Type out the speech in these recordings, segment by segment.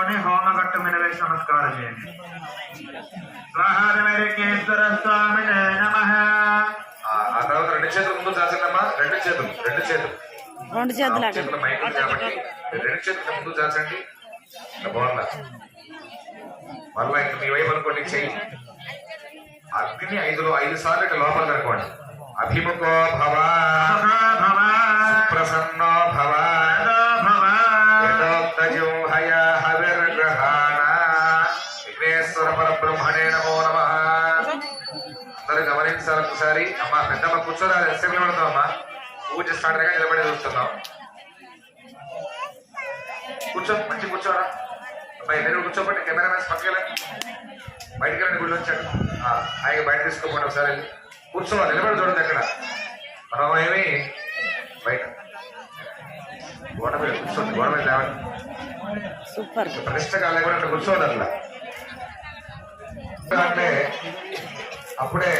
అందుకొని హోమగట్టు మీద వేసి నమస్కారం చేయండి. స్వాహారమేశ్వర స్వామి నమ. ఆ ఆ తర్వాత రెండు చేతులు ముందు చాచండమ్మా రెండు చేతులు రెండు చేతులు. రెండు చేతులు అక్కడ చేతులు మైక్ ఉంది కాబట్టి రెండు చేతులు ముందు చాచండి. ఇంకా బాగుందా? మళ్ళా ఇంక మీ వైపు అనుకోండి చెయ్యి. అగ్ని ఐదులో ఐదు సార్లు ఇట్లా లోపలికి అనుకోండి. అభిముఖో భవ. ఒకసారి. అమ్మా పెద్దమ్మ కూర్చోరా ఎంతసేపు నిలబడతాం అమ్మా? పూజ స్టార్ట్ అయ్యాక నిలబడి చూస్తున్నాం కూర్చో మంచి కూర్చోరా. అబ్బాయి మీరు కూర్చోబట్టి కెమెరామెన్స్ పక్కకెళ్ళండి బయటికి రండి గుడి వచ్చాడు. హాయిగా బయట తీసుకోపోండి ఒకసారి వెళ్ళి. కూర్చోవాలి నిలబడి చూడండి అక్కడ. మనం ఏమి? బయట. గోడ మీద కూర్చోండి గోడ మీద లేవండి. సూపర్. ప్రతిష్టగా లేకుండా అట్లా కూర్చోవద్దు అట్లా. అంటే అప్పుడే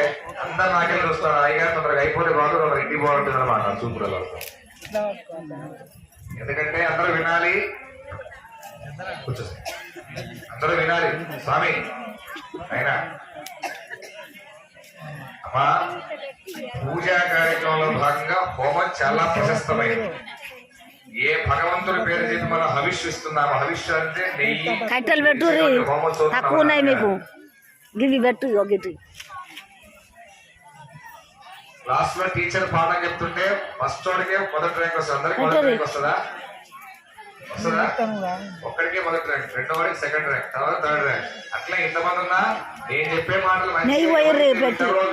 అందరు నాకెళ్ళి వస్తారు అయ్యగారు తొందరగా అయిపోతే బాగుంది తొందరగా ఇంటికి బాగుంటుంది అనమాట చూపులలో ఎందుకంటే అందరూ వినాలి. అందరూ వినాలి. స్వామి అయినా అమ్మా పూజా కార్యక్రమంలో భాగంగా హోమం చాలా ప్రశస్తమైనది. ఏ భగవంతుడి పేరు చెప్పి మనం హవిష్ ఇస్తున్నాము హవిష్ అంటే నెయ్యి. కట్టెలు హోమం మీకు. గివి పెట్టు క్లాస్లో టీచర్ పాఠం చెప్తుంటే ఫస్ట్ వాడికే మొదటి ర్యాంక్ వస్తుంది. అందరికి మొదటి. ర్యాంక్ వస్తుందా? వస్తుందా? ఒక్కడికే మొదటి ర్యాంక్ రెండో వాడికి సెకండ్ ర్యాంక్ తర్వాత థర్డ్ ర్యాంక్ అట్లా ఇంతమంది ఉన్నా నేను చెప్పే మాటలు మంచిగా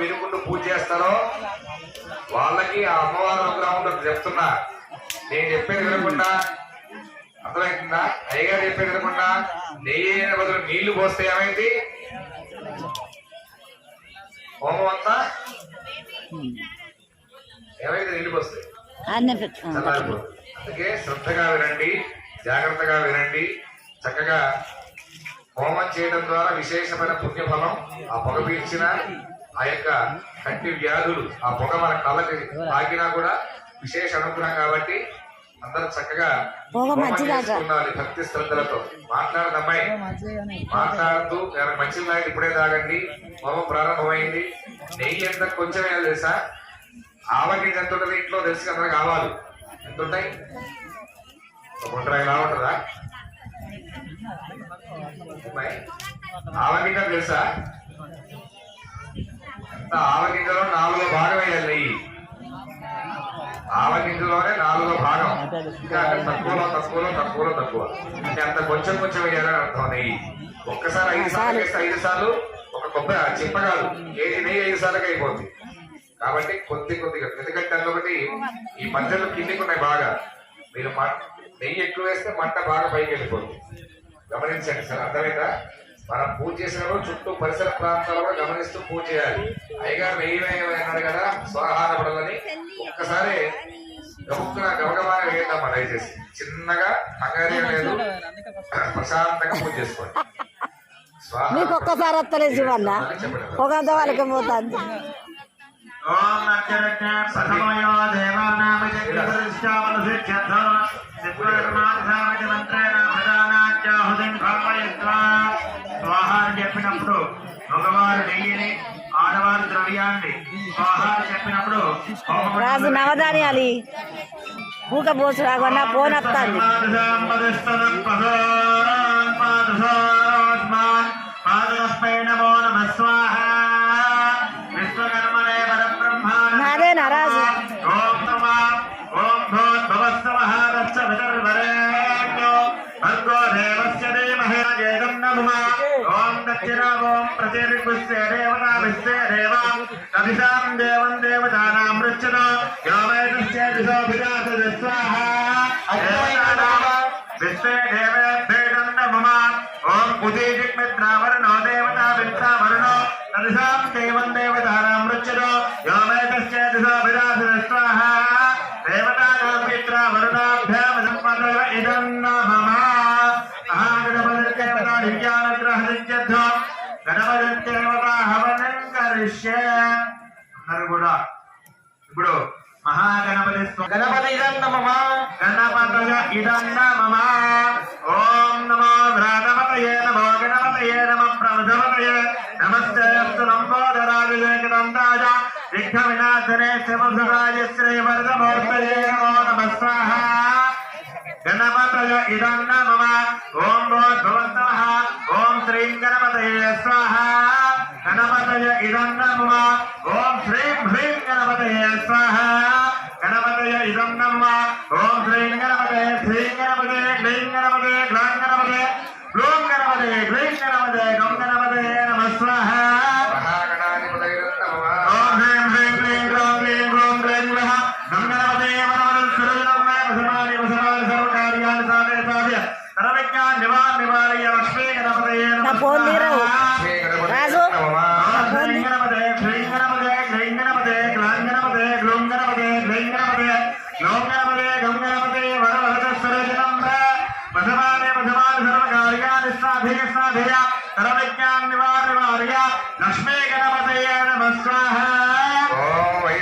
వినుకుంటూ పూజ చేస్తారో వాళ్ళకి ఆ అమ్మవారి అనుగ్రహం చెప్తున్నా. నేను చెప్పేది వినకుండా అర్థమవుతుందా అయ్యగారు చెప్పేది వినకుండా నెయ్యి అయిన బదులు నీళ్ళు పోస్తే ఏమైంది? హోమం అంతా ఏమైంది అందుకే శ్రద్ధగా వినండి జాగ్రత్తగా వినండి చక్కగా హోమం చేయడం ద్వారా విశేషమైన పుణ్యఫలం ఆ పొగ పీల్చిన ఆ యొక్క కంటి వ్యాధులు ఆ పొగ మన కళ్ళకి తాకినా కూడా విశేష అనుగుణం కాబట్టి అందరూ చక్కగా. చేసుకుండాలి భక్తి శ్రద్ధలతో. మాట్లాడదు అమ్మాయి మాట్లాడుతూ మంచి నాయుడు ఇప్పుడే తాగండి. హోమం ప్రారంభమైంది. నెయ్యి ఎంత కొంచెం వేయాలి తెలుసా? ఆవగింజ ఎంత ఉంటుంది ఇంట్లో తెలిసి అందరికి ఆవాలు. ఎంత ఉంటాయి? ఒక గుంటరా ఇలా ఉంటుందా? ఆవగింజ తెలుసా? ఆవగింజలో నాలుగో భాగం వేయాలి నెయ్యి. ఆవగింజలోనే నాలుగో భాగం. ఇంకా తక్కువలో తక్కువలో తక్కువలో తక్కువ. అంటే అంత కొంచెం కొంచెం వేయాలని అర్థం నెయ్యి ఒక్కసారి ఐదు సార్లు వేస్తే ఐదు సార్లు ఒక కొబ్బరి చింప కాదు కేజీ నెయ్యి ఐదు సార్లకి అయిపోతుంది కాబట్టి కొద్ది కొద్దిగా ఎందుకంటే అందుకటి ఈ మధ్యలో కిందికి ఉన్నాయి బాగా. మీరు నెయ్యి ఎక్కువ వేస్తే మంట బాగా పైకి వెళ్ళిపోతుంది గమనించండి సార్. అర్థమైందా? మనం పూజ చేసినప్పుడు చుట్టూ పరిసర ప్రాంతాలు కూడా గమనిస్తూ పూజ చేయాలి. అయ్యగారు వేయమన్నాడు కదా స్వాహార పడాలని ఒక్కసారి గబుక్కున దయచేసి. చిన్నగా కంగారు లేదు. ప్రశాంతంగా పూజ చేసుకోండి. మీకు ఒక్కసారి వస్తలేదు చెప్పండి పొగంత వాళ్ళకి పోతుంది. ఓం అక్షరజ్ఞ ప్రథమయో దేవానామజగ్రహరిష్టామనుసిద్ధ్యర్థ సిద్ధ్వర్మాధామజ మంత్రేణ ప్రధానాచ్యాహుతిం భావయిత్వా స్వాహ అని చెప్పినప్పుడు మగవారు నెయ్యిని ఆడవారు ద్రవ్యాన్ని స్వాహ అని చెప్పినప్పుడు రాజు నవధాన్యాలు ఊక పోసు రాకుండా ఫోన్ వస్తుంది. నమో నమ స్వాహ. విశ్వకర్మణే పరబ్రహ్మాణ నాదేనా రాజు? ఓం దక్షిణా ఓం దేవ కవితాం దేవం దేవతానాం మృత్యున యో వేదస్య స్వాహ విశ్వే దేవేభ్యేదం నమః ఓం ఉదీజిగ్మిత్రావరుణో దేవతా విత్రావరుణో దేవం దేవతానాం అందరు కూడా ఇప్పుడు మహాగణపతి గణపతి మమ ఇదన్న మమ ఓం నమో ఘ్రాణపతయే నమో గణపతయే నమ. ప్రమధపతయే నమస్తే అస్తు లంబోదరాజులే విఘ్న వినాశనే శివసురాజశ్రీ నమో నమ. స్వాహ. ఇదన్న మమ ఓం భోద్భవంతమ ఓం గణపతయే స్వాహ. गणपतय इदं नमः ॐ श्रीं ह्रीं गणपतये स्वाहा। गणपतय इदं नमः ॐ श्रीं गणपतये श्रीं गणपतये क्लीं गणपतये ग्लां गणपतये ग्लूं गणपतये क्लीं गणपतये गं गणपतये नमः स्वाहा। நான் போகிறேன்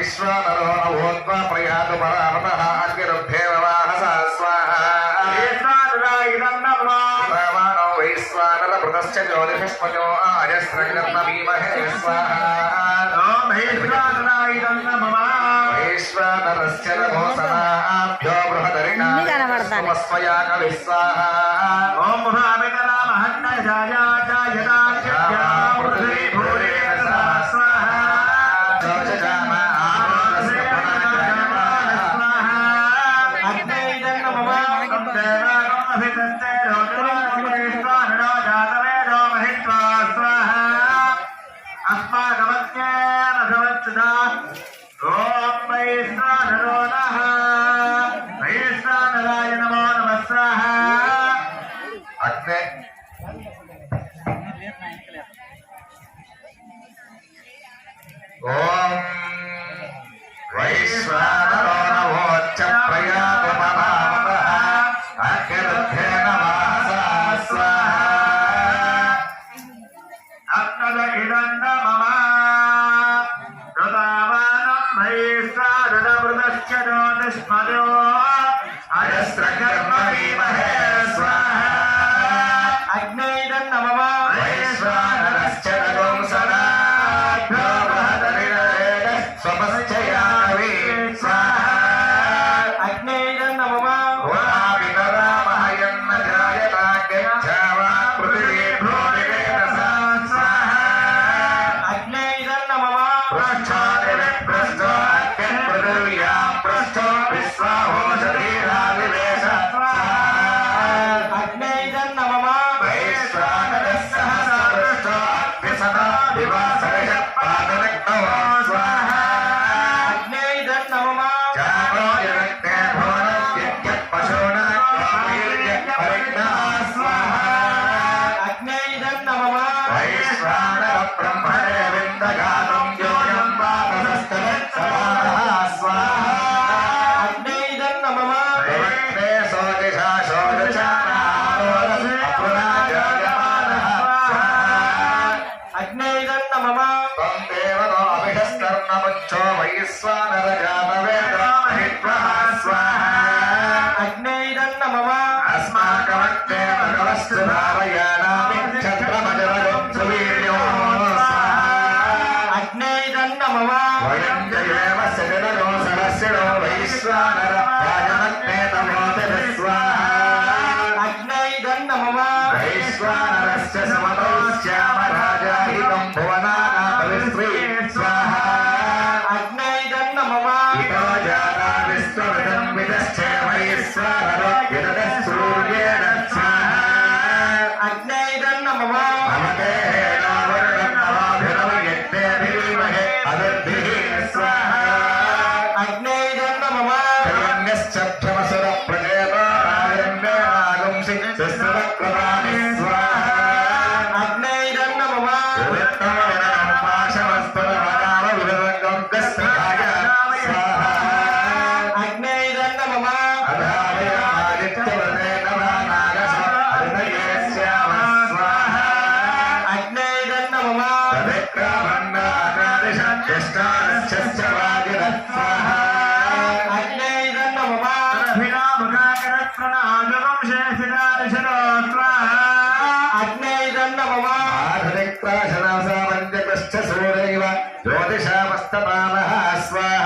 విశ్వానరో నవోత్వా ప్రయాత పరామత అగ్నిరుభే నమాహ స్వాహ రామానో వైశ్వానర పృతశ్చ జ్యోతిషస్పజో ఆజస్రగ్న భీమహే వైశ్వానరశ్చ నమోసనాభ్యో బృహదరిణా స్వయాక విశ్వాహ ఓం మహావితరామహన్నజాయాచాయదాఖ్యా try. అగ్నేదన్నమ అస్మాకమగ్నే భగవస్తు భావయానామి That's right.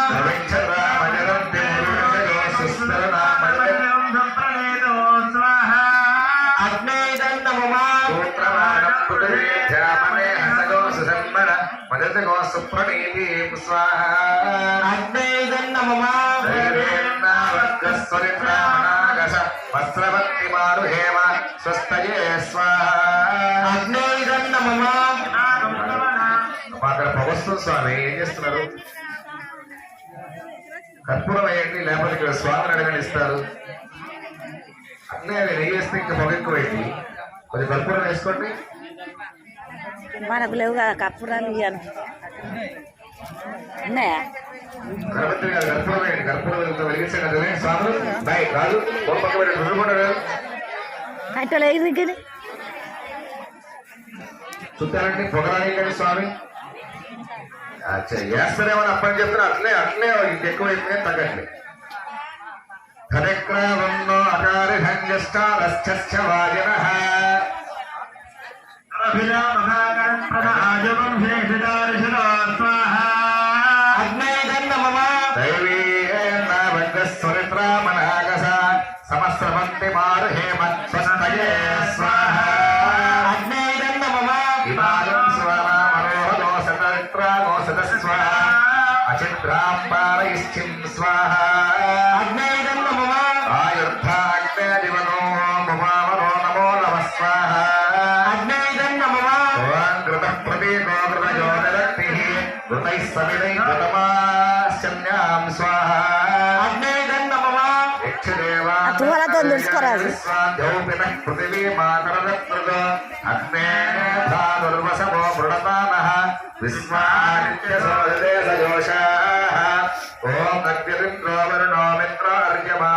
ప్రతిగోసు ప్రణీతి మారు హేమ స్వస్తయే స్వాహ. అక్కడ ప్రభుత్వం స్వామి ఏం చేస్తున్నారు? కర్పూరం వేయండి లేకపోతే ఇక్కడ స్వామిని అడగని ఇస్తారు అట్లే అవి నెయ్యి వేస్తే ఇంకా పొగ ఎక్కువ కొంచెం కర్పూరం వేసుకోండి. మనకు లేవు కదా కప్పురాలు ఇయ్యాను ఉన్నాయా? కట్టెలు ఎగిరికిది చూస్తారండి పొగరాయండి స్వామి. చేస్తారేమని అప్పని చెప్తున్నా. అట్లే అట్లే ఎక్కువైతే తగ్గట్లే. కరెక్రమన్నో అకారి భంగస్టారశ్చ వాజన अभिरामभागरप्रद आजमं भेषदार्शनात्मा पृथिवी मातरप्रद अग्ने धातुर्वशवो मृणपानः विस्मादित्यसोदे सजोषाः ॐ अग्निरिन्द्रो वरुणो मित्र अर्यमा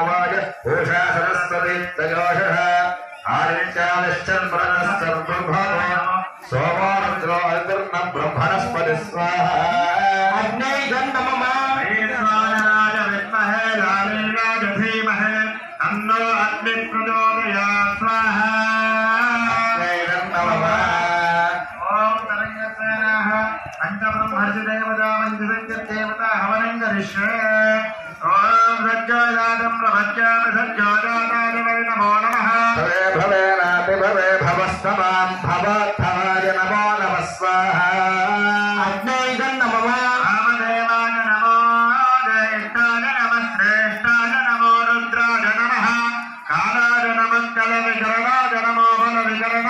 మంగళ విశరణ జనమోహన విశరణ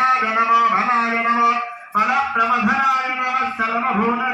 ఫల ప్రమధనాయ నమ సర్వభూత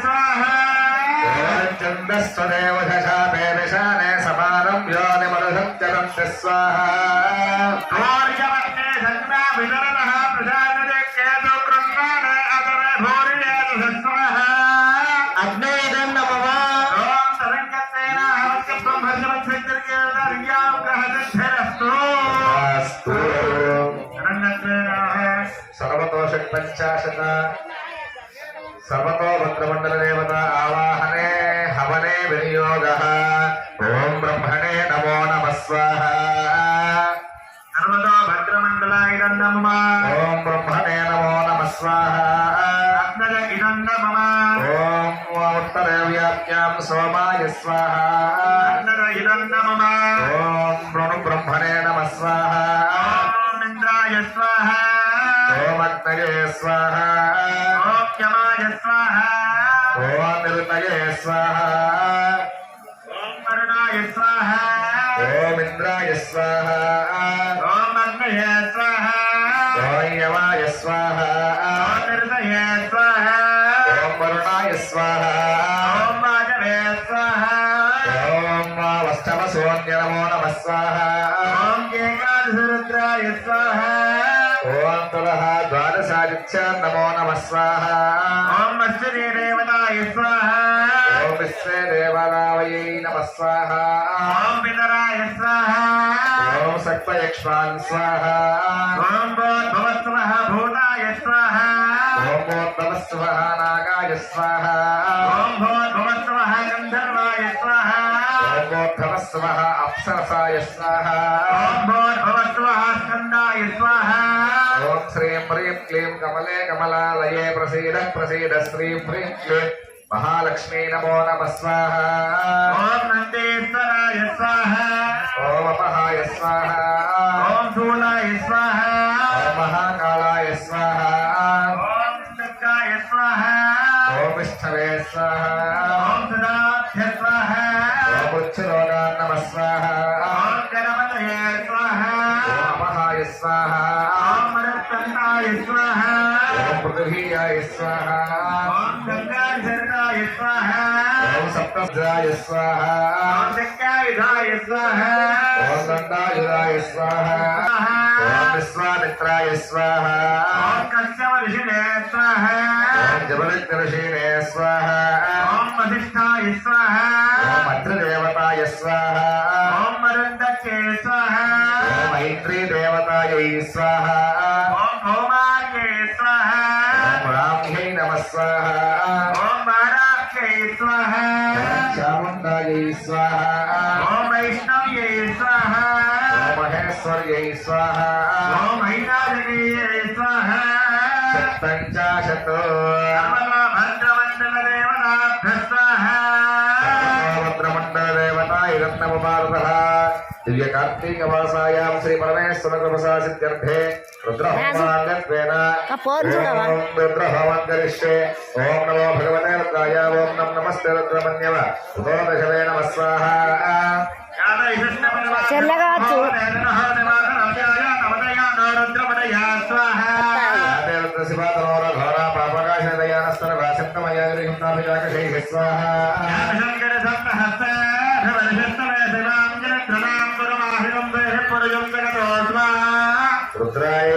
స్వాహ. చందస్వదేవశాపే సమానం యోనిమరుధం చరం స్వాహ సర్వతో భద్రమండల దేవత ఆవాహనే హవనే వినియోగ ఓం బ్రహ్మణే నమో నమ స్వాహ సర్వతో భద్రమండలాయ నమ ఓం బ్రహ్మణే నమో నమ స్వాహ అగ్నజ ఇదన్న మమ ఓం ఉత్తరే వ్యాప్యాం సోమాయ స్వాహ మమ ఓం ప్రణు బ్రహ్మణే నమ స్వాహ ఓం ఇంద్రాయ స్వాహ ఓం అగ్నయే స్వాహ ఓం యమాయ స్వాహ ఓం నిరుతయే స్వాహ. ఓం వరుణాయ స్వాహ. ఓం ఇంద్రాయ స్వాహ. ఓం అగ్నయ స్వాహ. ఓం యమాయ స్వాహ. ఓం నిర్దయ స్వాహ. ఓం వరుణాయ స్వాహ. ఓం స్వాహ. ఓం వష్టమసోన్య నమో నమ స్వాహ. ఓం స్వాహ. తులహ ద్వాదశాదిత్య నమో నమ స్వాహ. ఓం మత్స్యదే దేవతాయ స్వాహ. ఓం విశ్వే దేవాలయై నమ స్వాహ. ఓం పితరాయ స్వాహ. ఓం సర్పయక్ష్మాన్ స్వాహ. ఓం భోద్భవస్వః భూతాయ స్వాహ. ఓం నాగాయ స్వాహ. ఓం స్వాహ ఓం భూర్భవస్వః అప్సరసాయ స్వాహ ఓం భోద్భవస్వః స్కందాయ స్వాహ ఓం శ్రీం హ్రీం క్లీం కమలే కమలాలయే ప్రసీద ప్రసీద శ్రీం హ్రీం క్లీం మహాలక్ష్మీ నమో నమ స్వాహ ఓం నందేశ్వరాయ స్వాహ ఓం అపహాయ స్వాహ ఓం శూలాయ స్వాహ ఓం మహాకాళాయ స్వాహ ఓం దుర్గాయ స్వాహ స్వాహ. ఓం మరుత్తండాయ స్వాహ. ఓం పృథివీయాయ స్వాహ. ఓం గంగాధరణాయ స్వాహ. ఓం సప్తజాయ స్వాహ. ఓం శక్యాయుధాయ స్వాహ. ఓం దండాయుధాయ స్వాహ. ఓం విశ్వామిత్రాయ స్వాహ. ఓం కశ్యప ఋషిణే స్వాహ. ఓం జబలికృషీణే స్వాహ. ఓం వశిష్ఠాయ స్వాహ. ఓం అద్రదేవతాయ స్వాహ. ఓం మరుందకే స్వాహ. ఓం మైత్రీ దేవతాయై స్వాహ ఓం భౌమార్యే స్వాహ। ఓం బ్రాహ్మ్యై నమ స్వాహ। ఓం బారాఖ్యై స్వాహ। ఓం చాముండాయై స్వాహ। ఓం వైష్ణవ్యై స్వాహ। ఓం మహేశ్వర్యై స్వాహ। ఓం ఐరాజనీయై స్వాహ। పంచాశతో కమల భద్రమండల దేవతాభ్య దివ్య కార్తీక మాసాయాం శ్రీ పరమేశ్వర కృపసాసిద్ధ్యర్థే రుద్రహోమాంగత్వేన ఆ ఫోన్ చూడవా? ఓం రుద్రహోమం కరిష్యే ఓం నమో భగవతే రుద్రాయ ఓం నమ నమస్తే రుద్రమన్యవ నమ స్వాహ. యాదే రుద్రాయ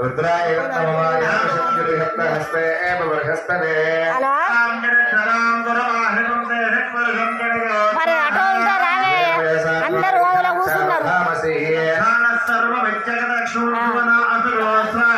రుద్రాయ హస్తే బృహస్తనే మరి అటో ఉంటా ఆ,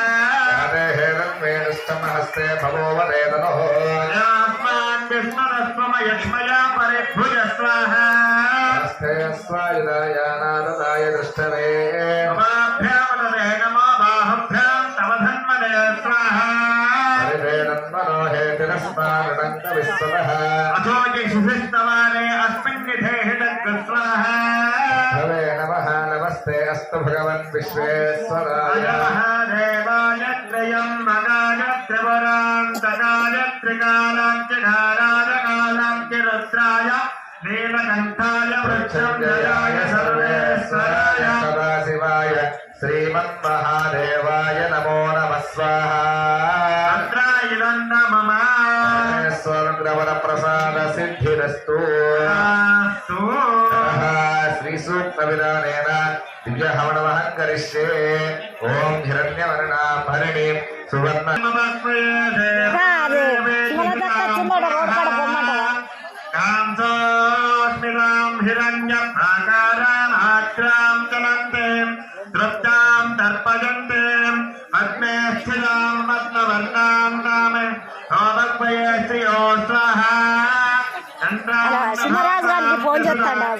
ఫోటో ఎట్లా దించాలా రాజు హస్తే భవో వదేదనో హస్తే స్వాయుధాయానాదాయ దృష్టవే పరివేదన్మనో హేతిరస్మానంత విశ్వతః భవే నమః నమస్తే అస్తు భగవన్ విశ్వేశ్వరాయ నీలకంఠాయ ప్రత్యంజయాయ సర్వేశ్వరాయ సదాశివాయ శ్రీమన్మహాదేవాయ నమో నమ స్వాహా స్వర్గవర ప్రసాద సిద్ధిరస్తు శ్రీ సూక్త విధానేన దివ్య హవనమహం కరిష్యే ఓం సువర్ణ కాడ పొమ్మంటావా కాంసోస్మితాం హిరణ్య ప్రాకారామాత్రాం చలంతే తృప్తాం తర్పయంతే పద్మే స్థిరాం పద్మవర్ణాం కామే హోమక్వయే శ్రియో స్వాహ సింహరాజు గారికి ఫోన్ చేస్తాడు